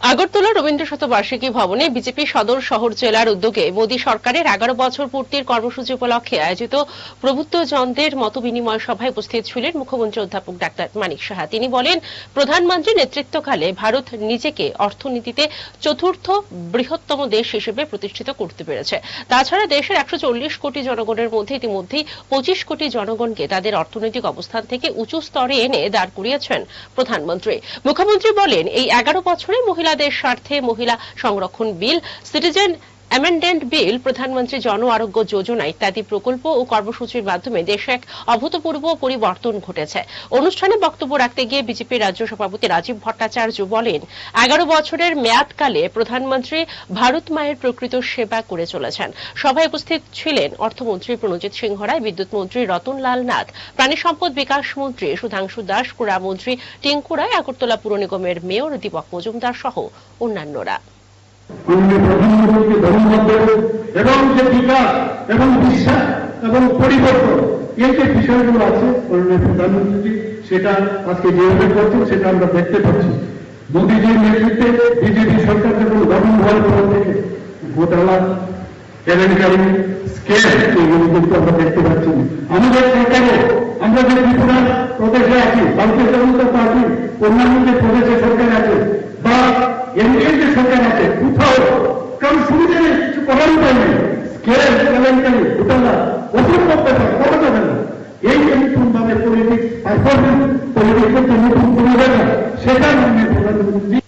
আগরতলা রবীন্দ্র শতবার্ষিকী ভবনে বিজেপি সদর শহর জেলার উদ্যোগে মোদী সরকারের এগারো বছর পূর্তির কর্মসূচি উপলক্ষে আয়োজিত প্রভুত্বজনদের মত বিনিময় সভায় উপস্থিত ছিলেন মুখ্যমন্ত্রী অধ্যাপক ডাক্তার মানিক সাহা। তিনি বলেন প্রধানমন্ত্রী নেতৃত্বকালে ভারত নিজেকে অর্থনীতিতে চতুর্থ বৃহত্তম দেশ হিসেবে প্রতিষ্ঠিত করতে পেরেছে। তাছাড়া দেশের একশো চল্লিশ কোটি জনগণের মধ্যে ইতিমধ্যেই পঁচিশ কোটি জনগণকে তাদের অর্থনৈতিক অবস্থান থেকে উঁচু স্তরে এনে দাঁড় করিয়েছেন প্রধানমন্ত্রী। মুখ্যমন্ত্রী বলেন, এই এগারো বছরে মহিলাদের স্বার্থে মহিলা সংরক্ষণ বিল সিটিজেন অ্যামেন্ডেন্ট বিল প্রধানমন্ত্রী জন আরোগ্য যোজনা ইত্যাদি প্রকল্প ও কর্মসূচির মাধ্যমে দেশে এক অভূতপূর্ব পরিবর্তন ঘটেছে। অনুষ্ঠানে বক্তব্য রাখতে গিয়ে বিজেপির রাজ্য সভাপতি রাজীব ভট্টাচার্য বলেন, এগারো বছরের মেয়াদকালে প্রধানমন্ত্রী ভারত মায়ের প্রকৃত সেবা করে চলেছেন। সভায় উপস্থিত ছিলেন অর্থমন্ত্রী প্রণজিৎ সিংহ রায় বিদ্যুৎ মন্ত্রী রতনলাল নাথ, প্রাণী সম্পদ বিকাশ মন্ত্রী সুধাংশু দাস, ক্রীড়া মন্ত্রী টিঙ্কু রায়, আগরতলা পুর নিগমের মেয়র দীপক মজুমদার সহ অন্যান্যরা। দেব এবং যে বিকাশ এবং বিশ্বাস এবং পরিবর্তন, এই যে বিষয়গুলো আছে, মাননীয় প্রধানমন্ত্রী সেটা আজকে যেভাবে করছেন, সেটা আমরা দেখতে পাচ্ছি। মোদীজির নেতৃত্বে বিজেপি সরকার যখন গঠন হওয়ার পর থেকে ঘোটালা কেলেঙ্কারি স্কেল এগুলো কিন্তু আমরা দেখতে পাচ্ছি আমাদের সরকারে আমরা যে ত্রিপুরা প্রদেশে আছি ভারতীয় জনতা কারণ সুবিধা নেই কিছু করার উপায় নেই। স্কেল কেলেঙ্কারি ঘোটালা ওপর করতে পারে করা যাবে না। এই নতুন ভাবে পলিটিক্স পারফরমেন্স পলিটিক্সের নতুন কোনো জায়গা, সেটা মাননীয় প্রধানমন্ত্রী